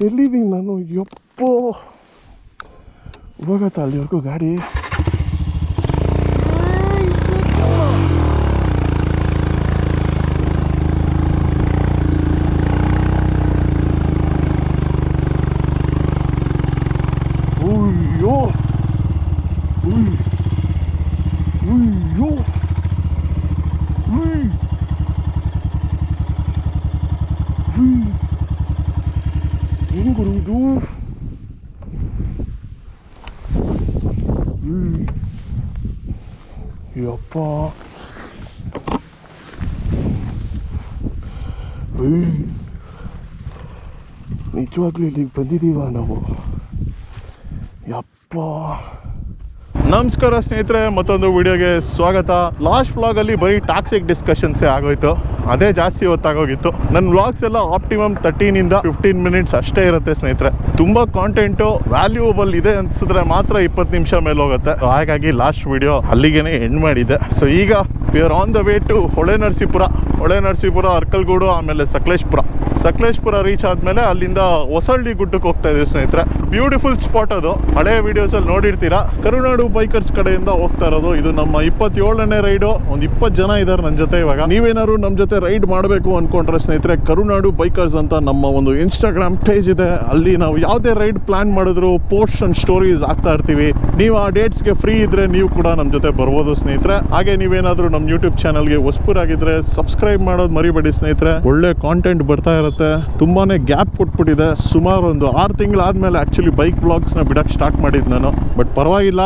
ಎಲ್ಲಿದ್ದೀನಿ ನಾನು ಯಪ್ಪೋ ಹೋಗತ್ತ ಅಲ್ಲಿವರೆಗೂ ಗಾಡಿ ನಿಜವಾಗ್ಲೂ ಇಲ್ಲಿಗೆ ಬಂದಿದ್ದೀವ ನಾವು. ಯಪ್ಪ. ನಮಸ್ಕಾರ ಸ್ನೇಹಿತರೆ, ಮತ್ತೊಂದು ವಿಡಿಯೋಗೆ ಸ್ವಾಗತ. ಲಾಸ್ಟ್ ವ್ಲಾಗಲ್ಲಿ ಬರೀ ಟಾಕ್ಸಿಕ್ ಡಿಸ್ಕಷನ್ಸೇ ಆಗೋಯ್ತು. ಅದೇ ಜಾಸ್ತಿ ಹೊತ್ತಾಗೋಗಿತ್ತು. ನನ್ನ ವ್ಲಾಗ್ಸ್ ಎಲ್ಲ ಆಪ್ಟಿಮಮ್ ತರ್ಟೀನಿಂದ ಫಿಫ್ಟೀನ್ ಮಿನಿಟ್ಸ್ ಅಷ್ಟೇ ಇರುತ್ತೆ ಸ್ನೇಹಿತರೆ. ತುಂಬಾ ಕಾಂಟೆಂಟು ವ್ಯಾಲ್ಯೂಬಲ್ ಇದೆ ಅನ್ಸಿದ್ರೆ ಮಾತ್ರ ಇಪ್ಪತ್ತು ನಿಮಿಷ ಮೇಲೆ ಹೋಗುತ್ತೆ. ಹಾಗಾಗಿ ಲಾಸ್ಟ್ ವಿಡಿಯೋ ಅಲ್ಲಿಗೇನೇ ಎಂಡ್ ಮಾಡಿದೆ ಸೊ ಈಗ we are on the way to Hole Narasipura Hole Narasipura Arkalgud ಆಮೇಲೆ ಸಕಲೇಶ್ಪುರ ಸಕಲೇಶ್ಪುರ ರೀಚ್ ಆದ್ಮೇಲೆ ಅಲ್ಲಿಂದ ಹೊಸಳ್ಳಿ ಗುಡ್ಡಕ್ಕೆ ಹೋಗ್ತಾ ಇದೀವಿ ಸ್ನೇಹಿತರೆ. ಬ್ಯೂಟಿಫುಲ್ ಸ್ಪಾಟ್ ಅದು. ಹಳೆ ವಿಡಿಯೋಸ್ ಅಲ್ಲಿ ನೋಡಿರ್ತೀರಾ. ಕರುನಾಡು ಬೈಕರ್ಸ್ ಕಡೆಯಿಂದ ಹೋಗ್ತಾ ಇರೋದು. ಇದು ನಮ್ಮ ಇಪ್ಪತ್ತೇಳನೇ ರೈಡು ಒಂದು ಇಪ್ಪತ್ತು ಜನ ಇದ್ದಾರೆ ನನ್ನ ಜೊತೆ ಇವಾಗ. ನೀವೇನಾದ್ರು ನಮ್ಮ ಜೊತೆ ರೈಡ್ ಮಾಡಬೇಕು ಅನ್ಕೊಂಡ್ರೆ ಸ್ನೇಹಿತರೆ, ಕರುನಾಡು ಬೈಕರ್ಸ್ ಅಂತ ನಮ್ಮ ಒಂದು ಇನ್ಸ್ಟಾಗ್ರಾಮ್ ಪೇಜ್ ಇದೆ. ಅಲ್ಲಿ ನಾವು ಯಾವುದೇ ರೈಡ್ ಪ್ಲಾನ್ ಮಾಡಿದ್ರು ಪೋಸ್ಟ್ ಅಂಡ್ ಸ್ಟೋರೀಸ್ ಆಗ್ತಾ ಇರ್ತೀವಿ. ನೀವು ಆ ಡೇಟ್ಸ್ಗೆ ಫ್ರೀ ಇದ್ರೆ ನೀವು ಕೂಡ ನಮ್ಮ ಜೊತೆ ಬರ್ಬೋದು ಸ್ನೇಹಿತರೆ. ಹಾಗೆ ನೀವೇನಾದರೂ ಯೂಟ್ಯೂಬ್ ಚಾನಲ್ಗೆ ಹೊಸ್ಪುರಾಗಿದ್ರೆ ಸಬ್ಸ್ಕ್ರೈಬ್ ಮಾಡೋದು ಮರಿಬೇಡಿ ಸ್ನೇಹಿತರೆ. ಒಳ್ಳೆ ಕಾಂಟೆಂಟ್ ಬರ್ತಾ ಇರುತ್ತೆ. ತುಂಬಾನೇ ಗ್ಯಾಪ್ ಕೊಟ್ಬಿಟ್ಟಿದೆ. ಸುಮಾರು ಒಂದು ಆರು ತಿಂಗಳಾದ್ಮೇಲೆ ಆಕ್ಚುಲಿ ಬೈಕ್ ಬ್ಲಾಗ್ಸ್ನ ನ ಬಿಡಕ್ ಸ್ಟಾರ್ಟ್ ಮಾಡಿದ್ ನಾನು. ಬಟ್ ಪರವಾಗಿಲ್ಲ,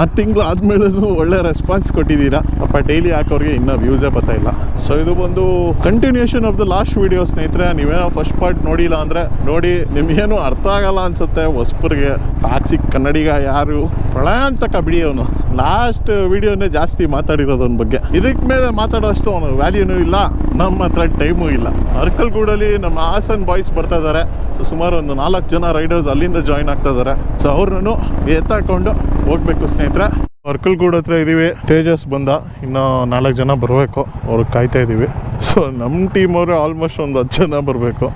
ಆರು ತಿಂಗಳು ಆದ್ಮೇಲೆ ಒಳ್ಳೆ ರೆಸ್ಪಾನ್ಸ್ ಕೊಟ್ಟಿದ್ದೀರಾ. ಅಪ್ಪ ಡೈಲಿ ಹಾಕೋರಿಗೆ ಇನ್ನೂ ವ್ಯೂಸೇ ಬರ್ತಾ ಇಲ್ಲ. ಸೊ ಇದು ಒಂದು continuation of the last video ಸ್ನೇಹಿತರೆ. ನೀವೇನೋ ಫಸ್ಟ್ ಪಾರ್ಟ್ ನೋಡಿಲ್ಲ ಅಂದ್ರೆ ನೋಡಿ, ನಿಮ್ಗೇನು ಅರ್ಥ ಆಗಲ್ಲ ಅನ್ಸುತ್ತೆ ಹೊಸ್ಪುರ್ಗೆ. ಟಾಕ್ಸಿಕ್ ಕನ್ನಡಿಗ ಯಾರು? ಪ್ರಳಯ ಅಂತ ಬಿಡಿ ಅವನು. ಲಾಸ್ಟ್ ವಿಡಿಯೋನೇ ಜಾಸ್ತಿ ಮಾತಾಡಿರೋದು ಬಗ್ಗೆ. ಇದಕ್ ಮೇಲೆ ಮಾತಾಡೋಷ್ಟು ಅವನು ವ್ಯಾಲ್ಯೂನೂ ಇಲ್ಲ, ನಮ್ಮ ಹತ್ರ ಟೈಮೂ ಇಲ್ಲ. ಅರ್ಕಲ್ಗೂಡಲ್ಲಿ ನಮ್ಮ ಹಾಸನ್ ಬಾಯ್ಸ್ ಬರ್ತಾ ಇದ್ದಾರೆ ಸೊ ಸುಮಾರು ಒಂದು ನಾಲ್ಕು ಜನ ರೈಡರ್ಸ್ ಅಲ್ಲಿಂದ ಜಾಯ್ನ್ ಆಗ್ತಾ ಇದ್ದಾರೆ ಸೊ ಅವ್ರನ್ನು ಎತ್ತಾಕೊಂಡು ಹೋಗ್ಬೇಕು ಸ್ನೇಹಿತರೆ. ಅರ್ಕಲ್ಗೂಡ್ ಹತ್ರ ಇದೀವಿ. ತೇಜಸ್ ಬಂದ. ಇನ್ನು ನಾಲ್ಕು ಜನ ಬರಬೇಕು. ಅವ್ರಿಗೆ ಕಾಯ್ತಾ ಇದ್ದೀವಿ ಸೊ ನಮ್ಮ ಟೀಮ್ ಅವರು ಆಲ್ಮೋಸ್ಟ್ ಒಂದು ಹತ್ತು ಜನ ಬರಬೇಕು.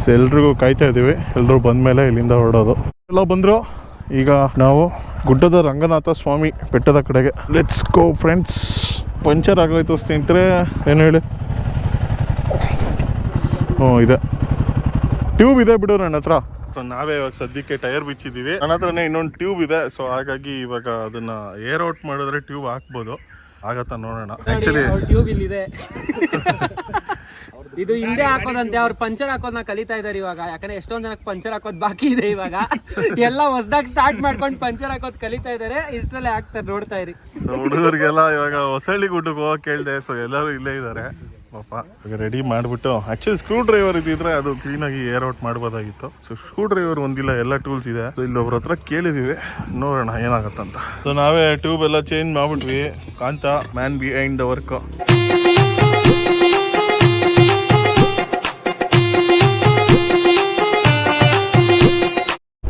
ಸೊ ಎಲ್ರಿಗೂ ಕಾಯ್ತಾ ಇದ್ದೀವಿ ಎಲ್ಲರೂ ಬಂದಮೇಲೆ ಇಲ್ಲಿಂದ ಹೊರಡೋದು. ಎಲ್ಲ ಬಂದರು. ಈಗ ನಾವು ಗುಡ್ಡದ ರಂಗನಾಥ ಸ್ವಾಮಿ ಬೆಟ್ಟದ ಕಡೆಗೆ. ಲೆಟ್ಸ್ ಗೋ ಫ್ರೆಂಡ್ಸ್ ಪಂಚರ್ ಆಗೋಯ್ತು ಸ್ನೇಹಿತರೆ ಏನು ಹೇಳಿ? ಹ್ಞೂ ಇದೆ. ಟ್ಯೂಬ್ ಇದೆ ಬಿಡು ನನ್ನ ಹತ್ರ. ಸೊ ನಾವೇ ಇವಾಗ ಸದ್ಯಕ್ಕೆ ಟೈರ್ ಬಿಚ್ಚಿದ್ದೀವಿ. ನನ್ನ ಹತ್ರನೇ ಇನ್ನೊಂದು ಟ್ಯೂಬ್ ಇದೆ. ಸೊ ಹಾಗಾಗಿ ಇವಾಗ ಅದನ್ನ ಏರ್ ಔಟ್ ಮಾಡಿದ್ರೆ ಟ್ಯೂಬ್ ಹಾಕ್ಬೋದು. ಆಗತ್ತಾ ನೋಡೋಣ. ಆ್ಯಕ್ಚುಲಿ ಟ್ಯೂಬ್ ಇಲ್ಲಿದೆ. ಇದು ಹಿಂದೆ ಹಾಕೋದಂತೆ, ಅವ್ರು ಪಂಚರ್ ಹಾಕೋದನ್ನ ಕಲಿತಾ ಇದಾರೆ ಇವಾಗ. ಯಾಕಂದ್ರೆ ಎಷ್ಟೊಂದ್ ಜನಕ್ಕೆ ಪಂಚರ್ ಹಾಕೋದ್ ಬಾಕಿ ಇದೆ ಇವಾಗ. ಎಲ್ಲ ಹೊಸದಾಗಿ ಸ್ಟಾರ್ಟ್ ಮಾಡ್ಕೊಂಡು ಪಂಚರ್ ಹಾಕೋದ್ ಕಲಿತಾ ಇದಾರೆ, ಇಷ್ಟರಲ್ಲೇ ಹಾಕ್ತಾರೆ, ನೋಡ್ತಾ ಇರಿ. ಹುಡುಗರಿಗೆಲ್ಲ ಇವಾಗ ಹೊಸಳ್ಳಿ ಗುಡ್ಡಕ್ಕೆ ಹೋಗಕ್ ಕೇಳಿದೆ ಸೊ ಎಲ್ಲರೂ ಇಲ್ಲೇ ಇದ್ದಾರೆ ಪಾಪ ರೆಡಿ ಮಾಡಿಬಿಟ್ಟು ಆಕ್ಚುಲಿ ಸ್ಕ್ರೂ ಡ್ರೈವರ್ ಇದ್ರೆ ಅದು ಕ್ಲೀನ್ ಆಗಿ ಏರ್ ಔಟ್ ಮಾಡಬಹುದಾಗಿತ್ತು ಸೊ ಸ್ಕ್ರೂ ಡ್ರೈವರ್ ಒಂದಿಲ್ಲ, ಎಲ್ಲ ಟೂಲ್ಸ್ ಇದೆ. ಸೊ ಇಲ್ಲಿ ಒಬ್ರ ಹತ್ರ ಕೇಳಿದೀವಿ, ನೋಡೋಣ ಏನಾಗತ್ತಂತ. ಸೊ ನಾವೇ ಟ್ಯೂಬ್ ಎಲ್ಲ change ಮಾಡ್ಬಿಟ್ವಿ, Kantha man behind the work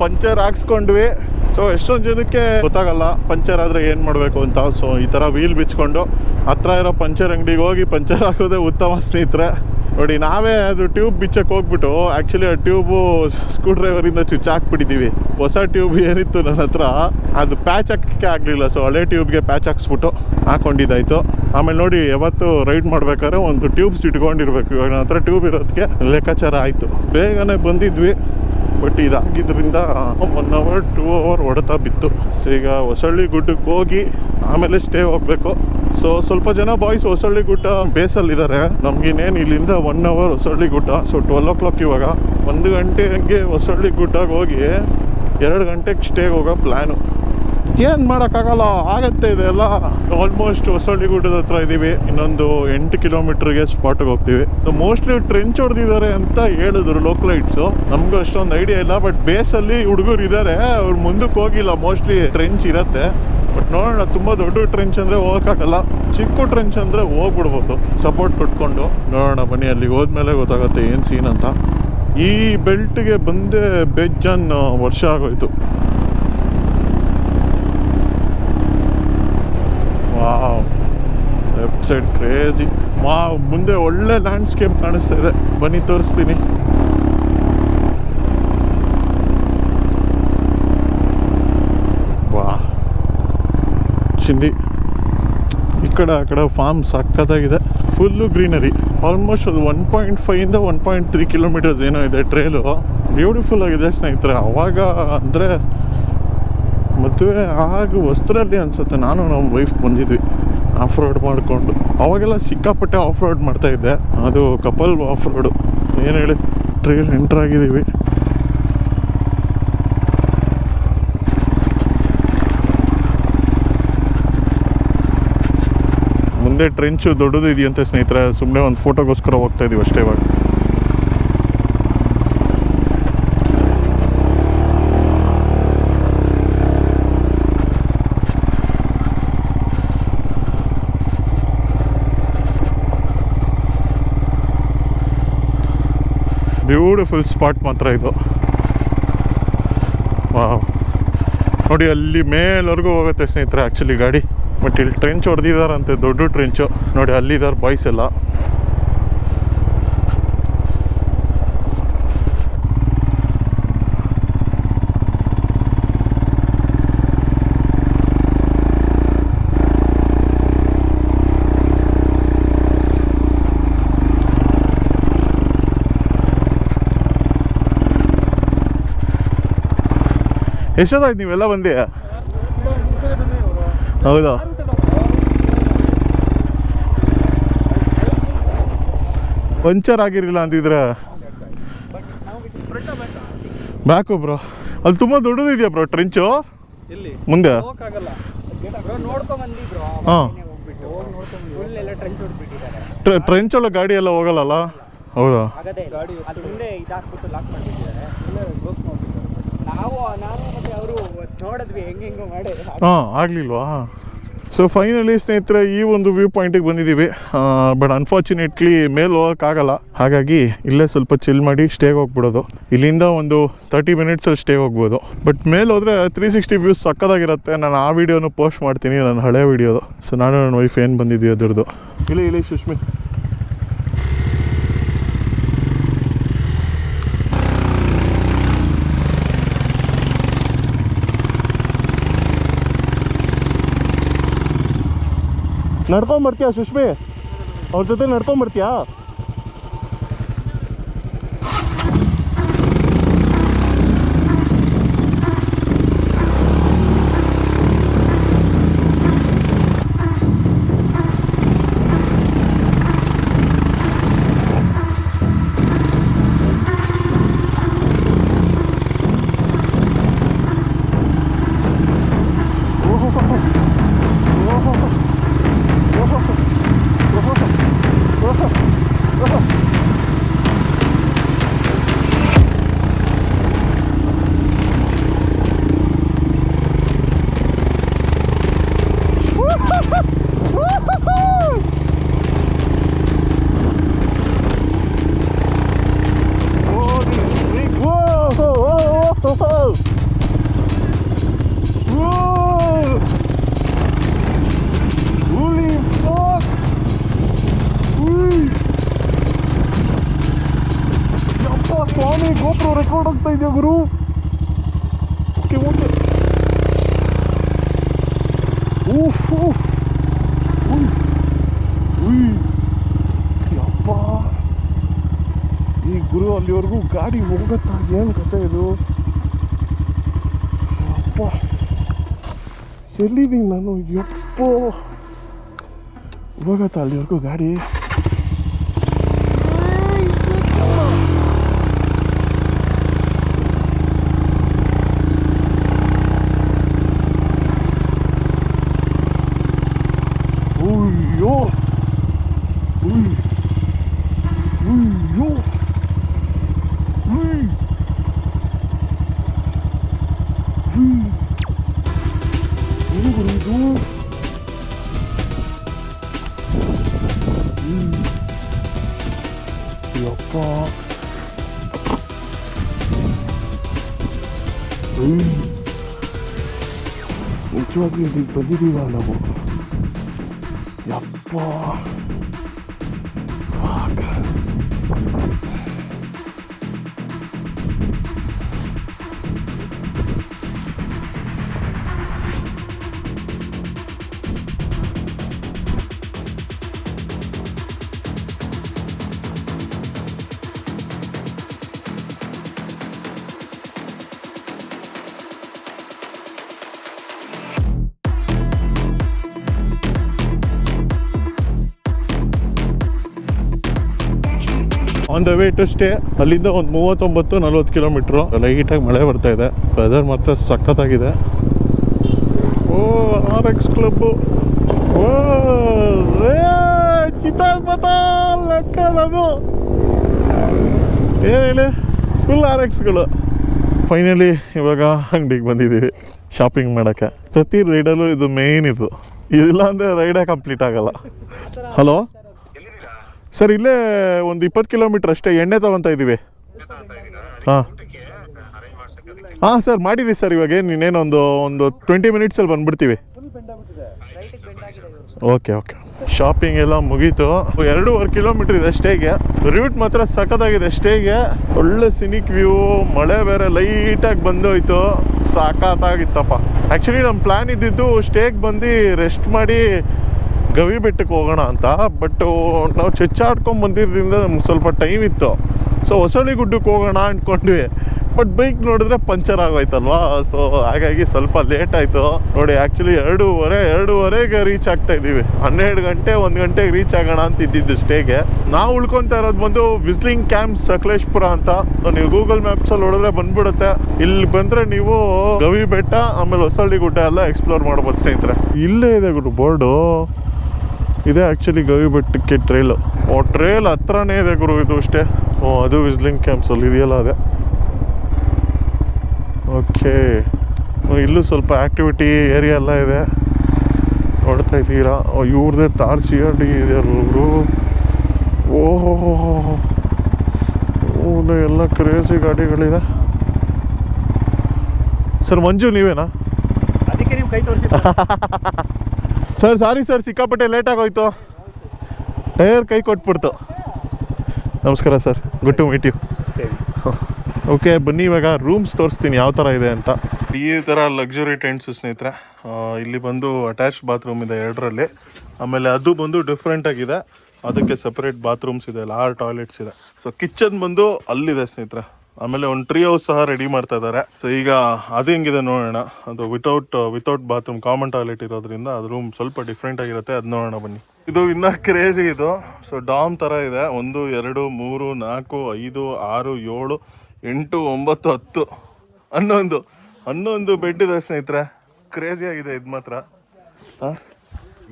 puncture ಹಾಕ್ಸ್ಕೊಂಡ್ವಿ. So ಎಷ್ಟೊಂದು ಜನಕ್ಕೆ ಗೊತ್ತಾಗಲ್ಲ ಪಂಚರ್ ಆದ್ರೆ ಏನು ಮಾಡಬೇಕು ಅಂತ. ಸೊ ಈ ಥರ ವೀಲ್ ಬಿಚ್ಕೊಂಡು ಹತ್ರ ಇರೋ ಪಂಚರ್ ಅಂಗಡಿಗೆ ಹೋಗಿ ಪಂಚರ್ ಹಾಕೋದೇ ಉತ್ತಮ ಸ್ನೇಹಿತರೆ. ನೋಡಿ, ನಾವೇ ಅದು ಟ್ಯೂಬ್ ಬಿಚ್ಚಕ್ಕೆ ಹೋಗ್ಬಿಟ್ಟು ಆ್ಯಕ್ಚುಲಿ ಆ ಟ್ಯೂಬು ಸ್ಕ್ರೂ ಡ್ರೈವರಿಂದ ಚುಚ್ಚ ಹಾಕ್ಬಿಟ್ಟಿದ್ದೀವಿ ಹೊಸ ಟ್ಯೂಬ್ ಏನಿತ್ತು ನನ್ನ ಹತ್ರ, ಅದು ಪ್ಯಾಚ್ ಹಾಕಕ್ಕೆ ಆಗಲಿಲ್ಲ. ಸೊ ಹಳೆ ಟ್ಯೂಬ್ಗೆ ಪ್ಯಾಚ್ ಹಾಕ್ಸ್ಬಿಟ್ಟು ಹಾಕೊಂಡಿದ್ದಾಯ್ತು. ಆಮೇಲೆ ನೋಡಿ, ಯಾವತ್ತು ರೈಡ್ ಮಾಡ್ಬೇಕಾದ್ರೆ ಒಂದು ಟ್ಯೂಬ್ಸ್ ಇಟ್ಕೊಂಡಿರ್ಬೇಕು. ಇವಾಗ ನನ್ನ ಹತ್ರ ಟ್ಯೂಬ್ ಇರೋದಕ್ಕೆ ಲೆಕ್ಕಾಚಾರ ಆಯಿತು. ಬೇಗನೆ ಬಂದಿದ್ವಿ. ಬಟ್ ಇದಾಗಿದ್ದರಿಂದ ಒನ್ ಅವರ್ ಟೂ ಅವರ್ ಹೊಡೆತ ಬಿತ್ತು. ಸೊ ಈಗ ಹೊಸಳ್ಳಿ ಗುಡ್ಡಕ್ಕೆ ಹೋಗಿ ಆಮೇಲೆ ಸ್ಟೇ ಹೋಗಬೇಕು. ಸೊ ಸ್ವಲ್ಪ ಜನ ಬಾಯ್ಸ್ ಹೊಸಳ್ಳಿ ಗುಡ್ಡ ಬೇಸಲ್ಲಿದ್ದಾರೆ. ನಮಗಿನ್ನೇನು ಇಲ್ಲಿಂದ ಒನ್ ಅವರ್ ಹೊಸಳ್ಳಿ ಗುಡ್ಡ. ಸೊ ಟ್ವೆಲ್ ಓ ಕ್ಲಾಕ್ ಇವಾಗ. ಒಂದು ಗಂಟೆ ಹಂಗೆ ಹೊಸಳ್ಳಿ ಗುಡ್ಡಗೆ ಹೋಗಿ ಎರಡು ಗಂಟೆಗೆ ಸ್ಟೇಗೆ ಹೋಗೋ ಪ್ಲ್ಯಾನು ಏನು ಮಾಡೋಕ್ಕಾಗಲ್ಲ? ಆಗತ್ತೆ ಇದೆಲ್ಲ. ಆಲ್ಮೋಸ್ಟ್ ಹೊಸಳ್ಳಿ ಗುಡ್ಡದ ಹತ್ರ ಇದ್ದೀವಿ ಇನ್ನೊಂದು ಎಂಟು ಕಿಲೋಮೀಟ್ರಿಗೆ ಸ್ಪಾಟಿಗೆ ಹೋಗ್ತೀವಿ. ಮೋಸ್ಟ್ಲಿ ಟ್ರೆಂಚ್ ಹೊಡೆದಿದ್ದಾರೆ ಅಂತ ಹೇಳಿದ್ರು ಲೋಕಲೈಟ್ಸು ನಮಗೂ ಅಷ್ಟೊಂದು ಐಡಿಯಾ ಇಲ್ಲ ಬಟ್ ಬೇಸಲ್ಲಿ ಹುಡುಗರು ಇದ್ದಾರೆ ಅವ್ರು ಮುಂದಕ್ಕೆ ಹೋಗಿಲ್ಲ. ಮೋಸ್ಟ್ಲಿ ಟ್ರೆಂಚ್ ಇರತ್ತೆ. ಬಟ್ ನೋಡೋಣ, ತುಂಬ ದೊಡ್ಡ ಟ್ರೆಂಚ್ ಅಂದರೆ ಹೋಗೋಕ್ಕಾಗಲ್ಲ. ಚಿಕ್ಕ ಟ್ರೆಂಚ್ ಅಂದರೆ ಹೋಗ್ಬಿಡ್ಬೋದು. ಸಪೋರ್ಟ್ ಕೊಟ್ಕೊಂಡು. ನೋಡೋಣ, ಬನ್ನಿ ಅಲ್ಲಿ ಹೋದ್ಮೇಲೆ ಗೊತ್ತಾಗುತ್ತೆ ಏನು ಸೀನ್ ಅಂತ. ಈ ಬೆಲ್ಟ್ಗೆ ಬಂದೇ ಬೇಜಾನ್ ವರ್ಷ ಆಗೋಯ್ತು. Side crazy. ಮಾ ಮುಂದೆ ಒಳ್ಳೆ ಲ್ಯಾಂಡ್ಸ್ಕೇಪ್ ಕಾಣಿಸ್ತಾ ಇದೆ. ಬನ್ನಿ, ತೋರಿಸ್ತೀನಿ. ವಾ ಚಿಂದಿ. ಈ ಕಡೆ, ಆ ಕಡೆ ಫಾರ್ಮ್ ಸಕ್ಕತ್ತಾಗಿದೆ ಫುಲ್ಲು ಗ್ರೀನರಿ ಆಲ್ಮೋಸ್ಟ್ ಅದು ಒನ್ ಪಾಯಿಂಟ್ ಫೈವಿಂದ ಒನ್ ಪಾಯಿಂಟ್ ತ್ರೀ ಕಿಲೋಮೀಟರ್ಸ್ ಏನೋ ಇದೆ ಟ್ರೇಲು ಬ್ಯೂಟಿಫುಲ್ ಆಗಿದೆ ಸ್ನೇಹಿತರೆ. ಅವಾಗ ಅಂದರೆ ಮದುವೆ ಆಗ ವಸ್ತ್ರಲ್ಲಿ ಅನಿಸುತ್ತೆ. ನಾನು, ನಮ್ಮ ವೈಫ್ ಬಂದಿದ್ವಿ. ಆಫ್ ರೋಡ್ ಮಾಡಿಕೊಂಡು. ಅವಾಗೆಲ್ಲ ಸಿಕ್ಕಾಪಟ್ಟೆ ಆಫ್ ರೋಡ್ ಮಾಡ್ತಾ ಇದ್ದೆ. ಅದು ಕಪಲ್ ಆಫ್ ರೋಡು ಏನು ಹೇಳಿ? ಟ್ರೇಲ್ ಎಂಟರ್ ಆಗಿದ್ದೀವಿ. ಮುಂದೆ ಟ್ರೆಂಚು ದೊಡ್ಡದು ಇದೆಯಂತೆ ಸ್ನೇಹಿತರೆ. ಸುಮ್ಮನೆ ಒಂದು ಫೋಟೋಗೋಸ್ಕರ ಹೋಗ್ತಾ ಇದೀವಿ ಅಷ್ಟೇ ಇವಾಗ. ಬ್ಯೂಟಿಫುಲ್ ಸ್ಪಾಟ್ ಮಾತ್ರ ಇದು. ನೋಡಿ, ಅಲ್ಲಿ ಮೇಲ್ವರೆಗೂ ಹೋಗುತ್ತೆ ಸ್ನೇಹಿತರೆ ಆ್ಯಕ್ಚುಲಿ ಗಾಡಿ. ಬಟ್ ಇಲ್ಲಿ ಟ್ರೆಂಚ್ ಹೊಡೆದಿದ್ದಾರಂತೆ ದೊಡ್ಡ ಟ್ರೆಂಚು ನೋಡಿ ಅಲ್ಲಿದ್ದಾರೆ ಬಾಯ್ಸ್ ಎಲ್ಲ. ಎಷ್ಟೊತ್ತಾಯ್ತು ನೀವೆಲ್ಲ ಬಂದಿ ಹೌದಾ? ಪಂಚರ್ ಆಗಿರಲಿಲ್ಲ ಅಂತಿದ್ರೆ. ಬ್ಯಾಕು ಬ್ರೋ ಅಲ್ಲಿ ತುಂಬ ದೊಡ್ಡದಿದೆಯಾ ಬ್ರೋ ಟ್ರೆಂಚು ಮುಂದೆ? ಹಾಂ. ಟ್ರೆಂಚ್ ಒಳಗೆ ಗಾಡಿ ಎಲ್ಲ ಹೋಗಲ್ಲ ಹೌದಾ? ಹಾಂ, ಆಗಲಿಲ್ವಾ? ಸೊ ಫೈನಲಿ ಸ್ನೇಹಿತರೆ, ಈ ಒಂದು ವ್ಯೂ ಪಾಯಿಂಟಿಗೆ ಬಂದಿದ್ದೀವಿ. ಬಟ್ ಅನ್ಫಾರ್ಚುನೇಟ್ಲಿ ಮೇಲೆ ಹೋಗೋಕ್ಕಾಗಲ್ಲ. ಹಾಗಾಗಿ, ಇಲ್ಲೇ ಸ್ವಲ್ಪ ಚಿಲ್ ಮಾಡಿ ಸ್ಟೇಗೆ ಹೋಗ್ಬಿಡೋದು. ಇಲ್ಲಿಂದ ಒಂದು ತರ್ಟಿ ಮಿನಿಟ್ಸಲ್ಲಿ ಸ್ಟೇ ಹೋಗ್ಬೋದು. ಬಟ್ ಮೇಲೆ ಹೋದರೆ ತ್ರೀ ಸಿಕ್ಸ್ಟಿ ವ್ಯೂಸ್ ಸಕ್ಕದಾಗಿರುತ್ತೆ. ನಾನು ಆ ವಿಡಿಯೋನು ಪೋಸ್ಟ್ ಮಾಡ್ತೀನಿ, ನನ್ನ ಹಳೆ ವಿಡಿಯೋದು ಸೊ ನಾನು ನನ್ನ ವೈಫ್ ಏನು ಬಂದಿದ್ವಿ ಅದ್ರದ್ದು. ಇಲ್ಲಿ ಇಲ್ಲಿ, ಸುಷ್ಮಿ. ನಡ್ಕೊಂಬರ್ತೀಯಾ ಸುಷ್ಮಿ? ಅವ್ರ ಜೊತೆ ನಡ್ಕೊಂಬರ್ತೀಯಾ ಊಫ್ ಊಫ್ ಉಯ್ ಉಯ್ ಯಪ್ಪ. ಈ ಗುರು ಅಲ್ಲಿವರೆಗೂ ಗಾಡಿ ಹೋಗುತ್ತಾ ಏನು ಕತೆ ಇದು? ಯಪ್ಪ. ಎಲ್ಲಿದ್ದೀನಿ ನಾನು? ಯಪ್ಪ. ಹೋಗತ್ತಾ ಅಲ್ಲಿವರೆಗೂ ಗಾಡಿ? ಯಪ್ಪ ಉಯ್. ನಿಜವಾಗ್ಲೂ ಇಲ್ಲಿಗೆ ಬಂದಿದ್ದೀವ ನಾವು ಯಪ್ಪ Fuck. On the way to stay ಅಲ್ಲಿಂದ ಒಂದು ಮೂವತ್ತೊಂಬತ್ತು ನಲ್ವತ್ತು ಕಿಲೋಮೀಟ್ರು. ಲೈಟಾಗಿ ಮಳೆ ಬರ್ತಾ ಇದೆ. ವೆದರ್ ಮಾತ್ರ ಸಖತ್ತಾಗಿದೆ. ಓ ಆರ್ ಎಕ್ಸ್ ಕ್ಲಬ್ಬು ಓ ಅದು ಏನು ಹೇಳಿ? ಫುಲ್ ಆರ್ ಎಕ್ಸ್ಗಳು ಫೈನಲಿ ಇವಾಗ ಅಂಗಡಿಗೆ ಬಂದಿದ್ದೀವಿ. ಶಾಪಿಂಗ್ ಮಾಡೋಕ್ಕೆ. ಪ್ರತಿ ರೈಡಲ್ಲೂ ಇದು ಮೇಯ್ನ್ ಇದು. ಇದಿಲ್ಲ ಅಂದರೆ ರೈಡೇ ಕಂಪ್ಲೀಟ್ ಆಗಲ್ಲ. ಹಲೋ ಸರ್, ಇಲ್ಲೇ ಒಂದು ಇಪ್ಪತ್ತು ಕಿಲೋಮೀಟ್ರ್ ಅಷ್ಟೇ ಎಣ್ಣೆ ತಗೊತಾ ಇದ್ದೀವಿ ಹಾಂ. ಹಾಂ, ಸರ್, ಮಾಡಿರಿ ಸರ್, ಇವಾಗ ಏನು ಇನ್ನೇನು ಒಂದು ಒಂದು ಟ್ವೆಂಟಿ ಮಿನಿಟ್ಸಲ್ಲಿ ಬಂದ್ಬಿಡ್ತೀವಿ. Okay okay. ಶಾಪಿಂಗ್ ಎಲ್ಲ ಮುಗೀತು. ಎರಡೂವರೆ ಕಿಲೋಮೀಟರ್ ಇದೆ ಸ್ಟೇಗೆ ರೂಟ್ ಮಾತ್ರ ಸಖತ್ತಾಗಿದೆ ಸ್ಟೇಗೆ ಒಳ್ಳೆ ಸಿನಿಕ್ ವ್ಯೂ ಮಳೆ ಬೇರೆ ಲೈಟಾಗಿ ಬಂದೋಯ್ತು. ಸಾಕಾತಾಗಿತ್ತಪ್ಪ. ಆ್ಯಕ್ಚುಲಿ ನಮ್ಮ ಪ್ಲ್ಯಾನ್ ಇದ್ದಿದ್ದು ಸ್ಟೇಗೆ ಬಂದು ರೆಸ್ಟ್ ಮಾಡಿ ಗವಿ ಬೆಟ್ಟಕ್ಕೆ ಹೋಗೋಣ ಅಂತ ಬಟ್ ನಾವು ಚಚ್ಚಾಡ್ಕೊಂಡು ಬಂದಿರೋದ್ರಿಂದ ನಮ್ಗೆ ಸ್ವಲ್ಪ ಟೈಮ್ ಇತ್ತು. ಸೊ ಹೊಸಳಿ ಗುಡ್ಡಕ್ಕೆ ಹೋಗೋಣ ಅಂದ್ಕೊಂಡ್ವಿ ಬಟ್ ಬೈಕ್ ನೋಡಿದ್ರೆ ಪಂಚರ್ ಆಗೋಯ್ತಲ್ವಾ? ಸೊ ಹಾಗಾಗಿ ಸ್ವಲ್ಪ ಲೇಟ್ ಆಯಿತು. ನೋಡಿ ಆ್ಯಕ್ಚುಲಿ ಎರಡೂವರೆ, ಎರಡೂವರೆಗೆ ರೀಚ್ ಆಗ್ತಾ ಇದ್ದೀವಿ. ಹನ್ನೆರಡು ಗಂಟೆ, ಒಂದು ಗಂಟೆಗೆ ರೀಚ್ ಆಗೋಣ ಅಂತ ಇದ್ದಿದ್ದು ಸ್ಟೇಗೆ ನಾವು ಉಳ್ಕೊತಾ ಇರೋದು ಬಂದು ವಿಸ್ಲಿಂಗ್ ಕ್ಯಾಂಪ್ ಸಕಲೇಶ್ಪುರ ಅಂತ. ಸೊ ನೀವು ಗೂಗಲ್ ಮ್ಯಾಪ್ಸಲ್ಲಿ ನೋಡಿದ್ರೆ ಬಂದ್ಬಿಡುತ್ತೆ. ಇಲ್ಲಿ ಬಂದರೆ ನೀವು ಗವಿ ಬೆಟ್ಟ, ಆಮೇಲೆ ಹೊಸಳ್ಳಿ ಗುಡ್ಡ ಎಲ್ಲ ಎಕ್ಸ್ಪ್ಲೋರ್ ಮಾಡ್ಬೋದು ಸ್ನೇಹಿತರೆ. ಇಲ್ಲೇ ಇದೆ ಗುರು ಬೋರ್ಡು. ಇದೆ ಆ್ಯಕ್ಚುಲಿ ಗವಿ ಬೆಟ್ಟಕ್ಕೆ ಟ್ರೈಲು ಓ ಟ್ರೈಲ್ ಹತ್ರನೇ ಇದೆ ಗುರು ಇದು ಅಷ್ಟೇ. ಓ ಅದು ವಿಸ್ಲಿಂಗ್ ಕ್ಯಾಂಪ್ಸಲ್ಲಿ ಇದೆಯಲ್ಲ ಅದೇ. ಓಕೆ ಇಲ್ಲೂ ಸ್ವಲ್ಪ ಆ್ಯಕ್ಟಿವಿಟಿ ಏರಿಯಾ ಎಲ್ಲ ಇದೆ. ನೋಡ್ತಾ ಇದ್ದೀರಾ? ಓ ಇವ್ರದ್ದೇ ತಾರ್ ಸಿ ಆರ್ ಡಿ ಇದೆ ಗುರು? ಓಹೋ ಹೌದು ಎಲ್ಲ ಕ್ರೇಜಿ ಗಾಡಿಗಳಿದೆ. ಸರ್ ಮಂಜು ನೀವೇನಾ? ಅದಕ್ಕೆ ನೀವು ಕೈ ತೋರಿಸಿ ಸರ್ ಸಾರಿ ಸರ್ ಸಿಕ್ಕಾಪಟ್ಟೆ ಲೇಟ್ ಆಗೋಯ್ತು. ಟೈರ್ ಕೈ ಕೊಟ್ಬಿಡ್ತು. ನಮಸ್ಕಾರ sir good to meet you ಸರಿ. ಓಕೆ ಬನ್ನಿ ಇವಾಗ ರೂಮ್ಸ್ ತೋರಿಸ್ತೀನಿ ಯಾವ ಥರ ಇದೆ ಅಂತ. ಈ ಥರ ಲಕ್ಸುರಿ ಟೆಂಟ್ಸ್ ಸ್ನೇಹಿತರೆ ಇಲ್ಲಿ ಬಂದು ಅಟ್ಯಾಚ್ ಬಾತ್ರೂಮ್ ಇದೆ ಎರಡರಲ್ಲಿ. ಆಮೇಲೆ ಅದು ಬಂದು ಡಿಫ್ರೆಂಟಾಗಿದೆ ಅದಕ್ಕೆ ಸಪ್ರೇಟ್ ಬಾತ್ರೂಮ್ಸ್ ಇದೆ ಲಾರ್ ಟಾಯ್ಲೆಟ್ಸ್ ಇದೆ. ಸೊ ಕಿಚನ್ ಬಂದು ಅಲ್ಲಿದೆ ಸ್ನೇಹಿತರೆ. ಆಮೇಲೆ ಒಂದು ಟ್ರೀ ಹೌಸ್ ಸಹ ರೆಡಿ ಮಾಡ್ತಾ ಇದ್ದಾರೆ ಸೊ ಈಗ ಅದು ಹೆಂಗಿದೆ ನೋಡೋಣ. ಅದು without without bathroom common toilet ಇರೋದ್ರಿಂದ ಅದು ರೂಮ್ ಸ್ವಲ್ಪ ಡಿಫ್ರೆಂಟ್ ಆಗಿರುತ್ತೆ. ಅದು ನೋಡೋಣ ಬನ್ನಿ. ಇದು ಇನ್ನ ಕ್ರೇಜಿ ಇದು. ಸೊ ಡಾಮ್ ತರ ಇದೆ. ಒಂದು, ಎರಡು, ಮೂರು, ನಾಲ್ಕು, ಐದು, ಆರು, ಏಳು, ಎಂಟು, ಒಂಬತ್ತು, ಹತ್ತು. ಹನ್ನೊಂದು. ಹನ್ನೊಂದು ಬೆಡ್ ಇದೆ ಸ್ನೇಹಿತರೆ. ಕ್ರೇಜಿ ಆಗಿದೆ ಇದು ಮಾತ್ರ?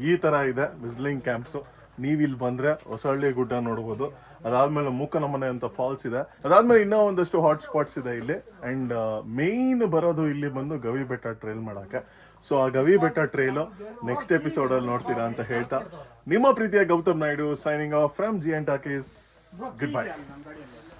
ಈ ತರ ಇದೆ. ವಿಸ್ಲಿಂಗ್ ಕ್ಯಾಂಪ್ಸು ನೀವು ಇಲ್ಲಿ ಬಂದ್ರೆ ಹೊಸಳ್ಳಿ ಗುಡ್ಡ ನೋಡ್ಬೋದು. ಅದಾದ್ಮೇಲೆ ಮೂಕನ ಮನೆ ಅಂತ ಫಾಲ್ಸ್ ಇದೆ. ಅದಾದ್ಮೇಲೆ ಇನ್ನೂ ಒಂದಷ್ಟು ಹಾಟ್ ಸ್ಪಾಟ್ಸ್ ಇದೆ ಇಲ್ಲಿ. ಅಂಡ್ ಮೇನ್ ಬರೋದು ಇಲ್ಲಿ ಬಂದು ಗವಿ ಬೆಟ್ಟ ಟ್ರೈಲ್ ಮಾಡಕ್ಕೆ. ಸೊ ಆ ಗವಿ ಬೆಟ್ಟ ಟ್ರೈಲ್ ನೆಕ್ಸ್ಟ್ ಎಪಿಸೋಡ್ ಅಲ್ಲಿ ನೋಡ್ತೀರಾ ಅಂತ ಹೇಳ್ತಾ. ನಿಮ್ಮ ಪ್ರೀತಿಯ Gautam Naidu signing off from G and talkies goodbye